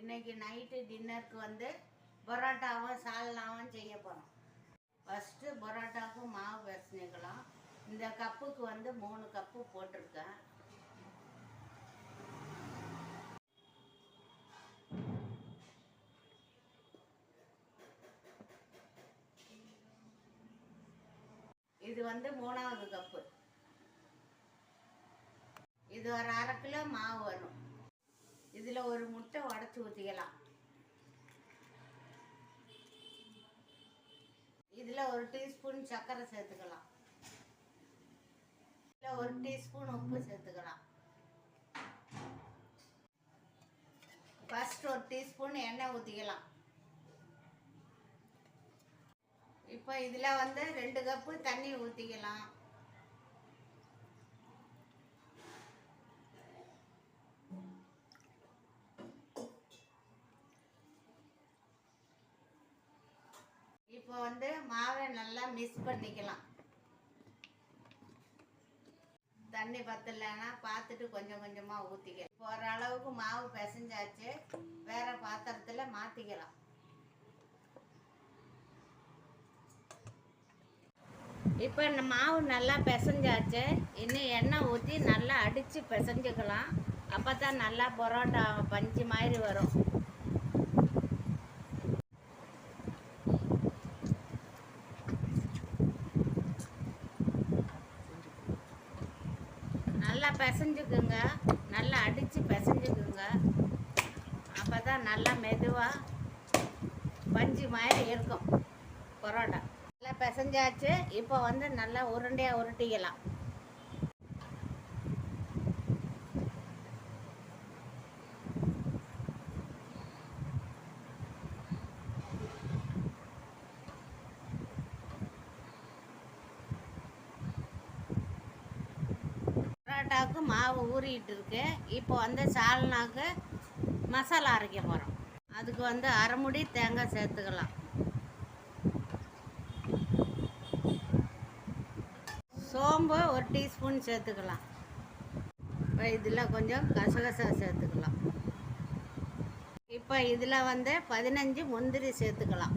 இன்னைக்கு நைட்டு டின்னருக்கு வந்து பரோட்டாவும் சால்னாவும் செய்ய போகிறோம் ஃபஸ்ட்டு பரோட்டாவுக்கு மாவு பிசைஞ்சுக்கலாம். இந்த கப்புக்கு வந்து மூணு கப்பு போட்டிருக்கேன். இது வந்து மூணாவது கப்பு. இது ஒரு அரை கிலோ மாவு வரும் இதில் ஒரு முட்டை உடச்சி ஊற்றிக்கலாம் இதில் ஒரு டீஸ்பூன் சர்க்கரை சேர்த்துக்கலாம். இதில் ஒரு டீஸ்பூன் உப்பு சேர்த்துக்கலாம். ஃபர்ஸ்ட் ஒரு டீஸ்பூன் எண்ணெய் ஊற்றிக்கலாம் இப்போ இதில் வந்து ரெண்டு கப்பு தண்ணி ஊற்றிக்கலாம் இப்போ வந்து மாவை நல்லா மிக்ஸ் பண்ணிக்கலாம். தண்ணி பத்தலைன்னா பார்த்துட்டு கொஞ்சம் கொஞ்சமாக ஊற்றிக்கலாம் இப்போ ஓரளவுக்கு மாவு பிசைஞ்சாச்சு. வேற பாத்திரத்தில் மாற்றிக்கலாம் இப்போ இந்த மாவு நல்லா பிசைஞ்சாச்சு. இன்னும் எண்ணெய் ஊற்றி நல்லா அடித்து பிசைஞ்சுக்கலாம். அப்போ தான் நல்லா பரோட்டா பஞ்சு மாதிரி வரும். நல்லா பிசைஞ்சுக்குங்க. நல்லா அடித்து பிசைஞ்சுக்குங்க. அப்போ தான் நல்லா மெதுவாக பஞ்சு மாதிரி இருக்கும். பரோட்டா. நல்லா பிசைஞ்சாச்சு. இப்போ வந்து நல்லா உருண்டையாக உருட்டிக்கலாம். பரோட்டாவுக்கு மாவு ஊறிக்கிட்டு இருக்கு இப்போ வந்து சால்னாக்கு மசாலா அரைக்க போகிறோம் அதுக்கு வந்து அரைமுடி தேங்காய் சேர்த்துக்கலாம். சோம்பு ஒரு டீஸ்பூன் சேர்த்துக்கலாம். இப்போ இதில் கொஞ்சம் கசகசா சேர்த்துக்கலாம். இப்போ இதில் வந்து பதினஞ்சு முந்திரி சேர்த்துக்கலாம்.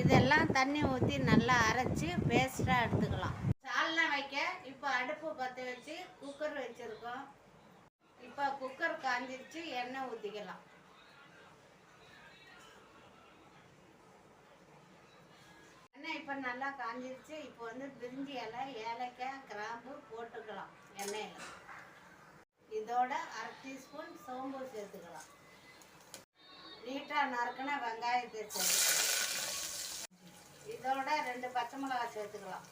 இதெல்லாம் தண்ணி ஊற்றி நல்லா அரைச்சி பேஸ்ட்டாக எடுத்துக்கலாம். சால்னா வைக்க இப்போ அடுப்பு பற்ற வச்சு குக்கர் வச்சுருக்கோம். இப்போ குக்கர் காஞ்சிருச்சு எண்ணெய் ஊற்றிக்கலாம் எண்ணெய் இப்போ நல்லா காஞ்சிருச்சு. இப்போ வந்து பிரிஞ்சி இலை ஏலக்காய் கிராம்பு போட்டுக்கலாம் எண்ணெயில். இதோட அரை டீஸ்பூன் சோம்பு சேர்த்துக்கலாம். நீட்டாக நறுக்கின வெங்காயத்தை சேர்த்துக்கலாம். இதோட ரெண்டு பச்சை மிளகாய் சேர்த்துக்கலாம்.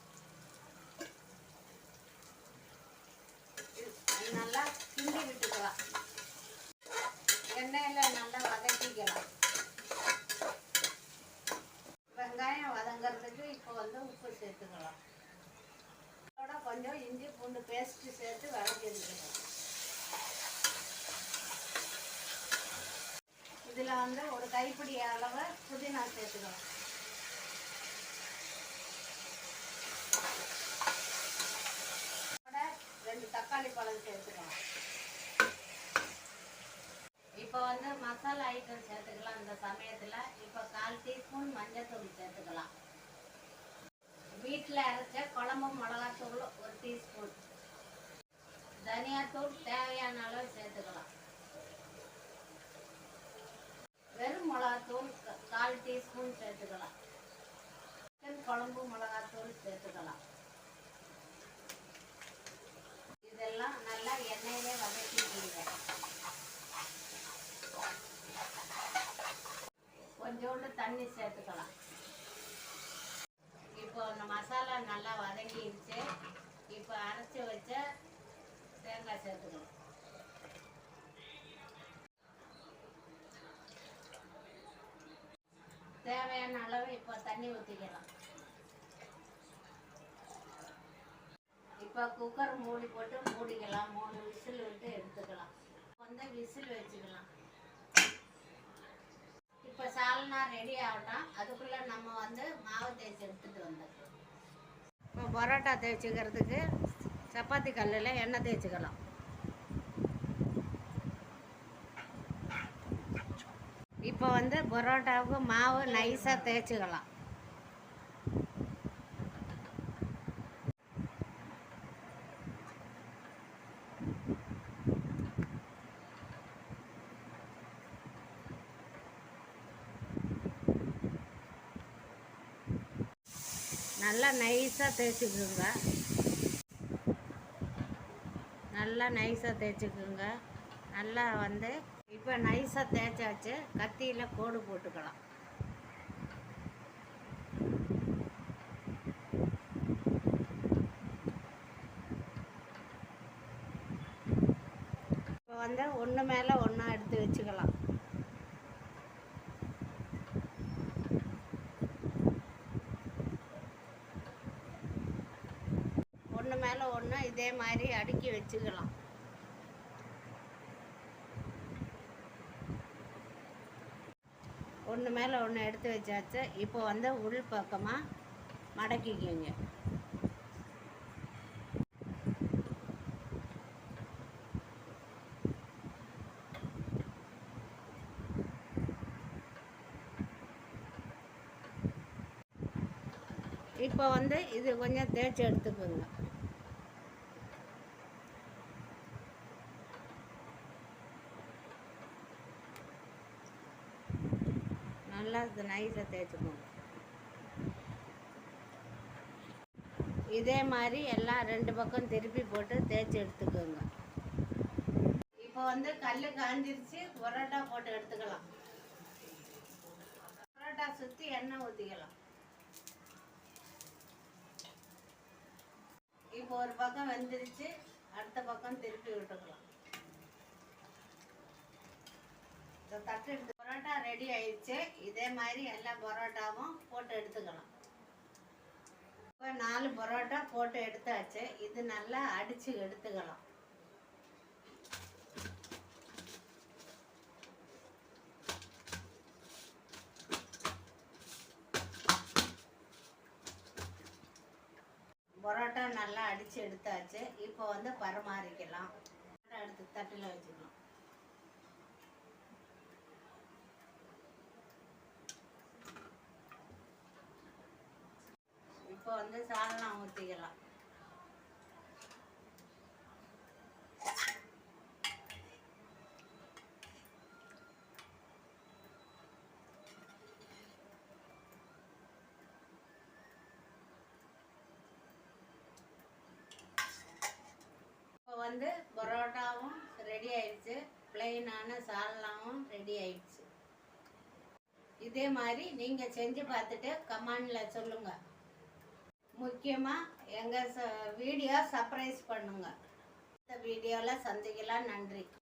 நல்லா கிண்டி விட்டுக்கலாம். எண்ணெயில் நல்லா வதக்கிக்கலாம். வெங்காயம் வதங்கிறதுக்கு இப்போ வந்து உப்பு சேர்த்துக்கலாம். அதோட கொஞ்சம் இஞ்சி பூண்டு பேஸ்ட்டு சேர்த்து வதக்கி இதில் வந்து ஒரு கைப்பிடி அளவு புதினா சேர்த்துக்கலாம் அதோட ரெண்டு தக்காளி சேர்த்துக்கலாம் இப்போ வந்து மசாலா ஐட்டம் சேர்த்துக்கலாம். இந்த சமயத்தில் இப்போ கால் டீஸ்பூன் மஞ்சத்தூள் சேர்த்துக்கலாம். வீட்டில் அரைச்ச குழம்பு மிளகாத்தூள் ஒரு டீஸ்பூன். தனியாத்தூள் தேவையான அளவு சேர்த்துக்கலாம் வெறும் மிளகாத்தூள் க- கால் டீஸ்பூன் சேர்த்துக்கலாம் சிக்கன் குழம்பு மிளகாத்தூள் சேர்த்துக்கலாம் இதெல்லாம் நல்லா எண்ணெயிலே வதக்கிக்கிங்க கொஞ்சோண்டு தண்ணி சேர்த்துக்கலாம். இப்போ இந்த மசாலா நல்லா வதங்கிடுச்சு. இப்போ அரைச்சி வச்ச தேங்காய் சேர்த்துக்கலாம் தேவையான அளவு இப்போ தண்ணி ஊற்றிக்கலாம் இப்போ குக்கர் மூடி போட்டு மூடிக்கலாம். மூணு விசில் விட்டு எடுத்துக்கலாம். வந்து விசில் வச்சுக்கலாம். இப்போ சால்னா ரெடி ஆகட்டும். அதுக்குள்ளே நம்ம வந்து மாவு தேய்ச்சி எடுத்துகிட்டு வந்துடுறோம் இப்போ பரோட்டா தேய்ச்சிக்கிறதுக்கு சப்பாத்தி கல்லில் எண்ணெய் தேய்ச்சிக்கலாம். இப்போ வந்து பரோட்டாவுக்கு மாவு நைஸாக தேய்ச்சிக்கலாம். நல்லா நைஸாக தேய்ச்சிக்குங்க. நல்லா நைஸாக தேய்ச்சிக்குங்க. நல்லா வந்து இப்போ நைஸாக தேய்ச்சாச்சு கத்தியில் கோடு போட்டுக்கலாம். இப்போ வந்து ஒன்று மேலே ஒன்றா எடுத்து வச்சுக்கலாம். ஒன்று இதே மாதிரி அடுக்கி வச்சுக்கலாம். ஒன்று மேலே ஒன்று எடுத்து வச்சாச்சு. இப்போ வந்து உள் பக்கமாக மடக்கிக்கோங்க. இப்போ வந்து இது கொஞ்சம் தேய்ச்சி எடுத்துக்கோங்க. நல்லா நைஸாக தேய்ச்சிக்கோங்க. இதே மாதிரி எல்லாம் ரெண்டு பக்கம் திருப்பி போட்டு தேய்ச்சி எடுத்துக்கோங்க. இப்போ வந்து கல் காஞ்சிருச்சு பரோட்டா போட்டு எடுத்துக்கலாம். பரோட்டா சுற்றி எண்ணெய் ஊற்றிக்கலாம் இப்போ ஒரு பக்கம் வெந்துருச்சு அடுத்த பக்கம் திருப்பி விட்டுக்கலாம். தட்டு எடுத்து ரெடி ஆயிடுச்சு. இதே மாதிரி எல்லா பரோட்டாவும் போட்டு எடுத்துக்கலாம். இப்போ நாலு பரோட்டா போட்டு எடுத்தாச்சு. இது நல்லா அடிச்சு எடுத்துக்கலாம். பரோட்டா நல்லா அடிச்சு எடுத்தாச்சு. இப்போ வந்து பரிமாறிக்கலாம். எடுத்து தட்டில் வச்சுக்கலாம் இப்போ வந்து சால்னா ஊற்றிக்கலாம் இப்போ வந்து பரோட்டாவும் ரெடி ஆயிடுச்சு. பிளெயினான சால்னாவும் ரெடி ஆயிடுச்சு. இதே மாதிரி நீங்கள் செஞ்சு பார்த்துட்டு கமெண்டில் சொல்லுங்கள் முக்கியமாக எங்கள் ச வீடியோ சர்ப்ரைஸ் பண்ணுங்கள் இந்த வீடியோவில் சந்திக்கலாம். நன்றி.